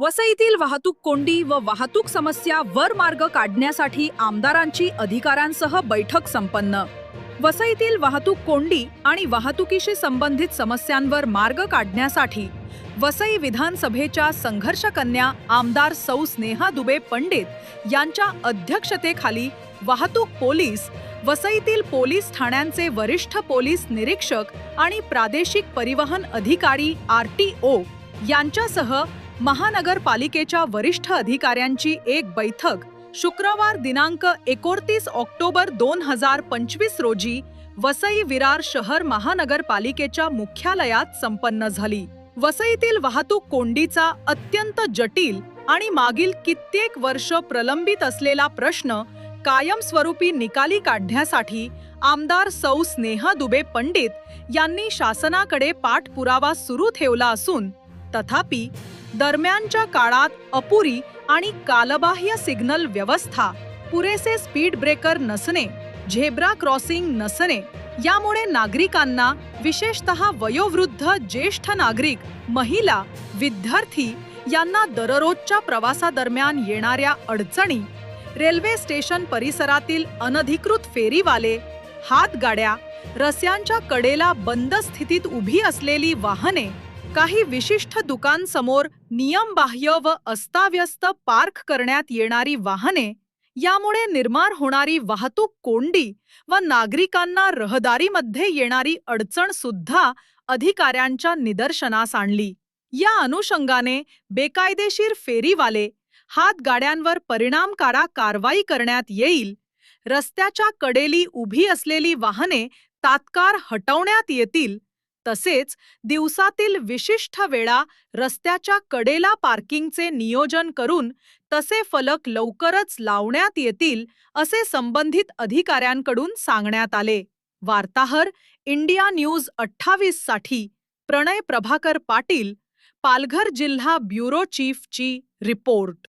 वसईतील वाहतूक कोंडी व वाहतूक समस्या वर मार्ग काढण्यासाठी आमदारांची अधिकाऱ्यांसह बैठक संपन्न. वसईतील वाहतूक कोंडी आणि वाहतुकीशी संबंधित समस्यांवर मार्ग काढण्यासाठी वसई विधानसभेच्या संघर्षकन्या आमदार सौ स्नेहा दुबे पंडित यांच्या अध्यक्षतेखाली वाहतूक पोलीस वसईतील पोलीस ठाण्यांचे वरिष्ठ पोलीस निरीक्षक आणि प्रादेशिक परिवहन अधिकारी आर टी ओ यांच्यासह महानगरपालिकेच्या वरिष्ठ अधिकाऱ्यांची एक बैठक शुक्रवार दिनांक एकोणतीस ऑक्टोबर दोन हजार पंचवीस रोजी वसई विरार शहर महानगरपालिकेच्या मुख्यालयात संपन्न झाली. वसईतील वाहतूक कोंडीचा अत्यंत जटिल आणि मागील कित्येक वर्ष प्रलंबित असलेला प्रश्न कायमस्वरूपी निकाली काढण्यासाठी आमदार सौ स्नेहा दुबे पंडित यांनी शासनाकडे पाठपुरावा सुरू ठेवला असून तथापि दरम्यानच्या काळात अपुरी आणि कालबाह्य सिग्नल व्यवस्था पुरेसे स्पीड ब्रेकर नसणे झेब्रा क्रॉसिंग नसणे यामुळे नागरिकांना विशेषतः वयोवृद्ध ज्येष्ठ नागरिक महिला विद्यार्थी यांना दररोजच्या प्रवासादरम्यान येणाऱ्या अडचणी रेल्वे स्टेशन परिसरातील अनधिकृत फेरीवाले हातगाड्या रस्यांच्या कडेला बंद स्थितीत उभी असलेली वाहने काही विशिष्ट दुकानसमोर नियमबाह्य व अस्ताव्यस्त पार्क करण्यात येणारी वाहने यामुळे निर्माण होणारी वाहतूक कोंडी व नागरिकांना रहदारीमध्ये येणारी अडचण सुद्धा अधिकाऱ्यांच्या निदर्शनास आणली. या अनुषंगाने बेकायदेशीर फेरीवाले हातगाड्यांवर परिणामकारक कारवाई करण्यात येईल रस्त्याच्या कडेली उभी असलेली वाहने तात्काळ हटवण्यात येतील तसेच दिवसातील विशिष्ट वेळा रस्त्याच्या कडेला पार्किंगचे नियोजन करून तसे फलक लवकरच लावण्यात येतील असे संबंधित अधिकाऱ्यांकडून सांगण्यात आले. वार्ताहर इंडिया न्यूज अठ्ठावीससाठी प्रणय प्रभाकर पाटील पालघर जिल्हा ब्युरो चीफची रिपोर्ट.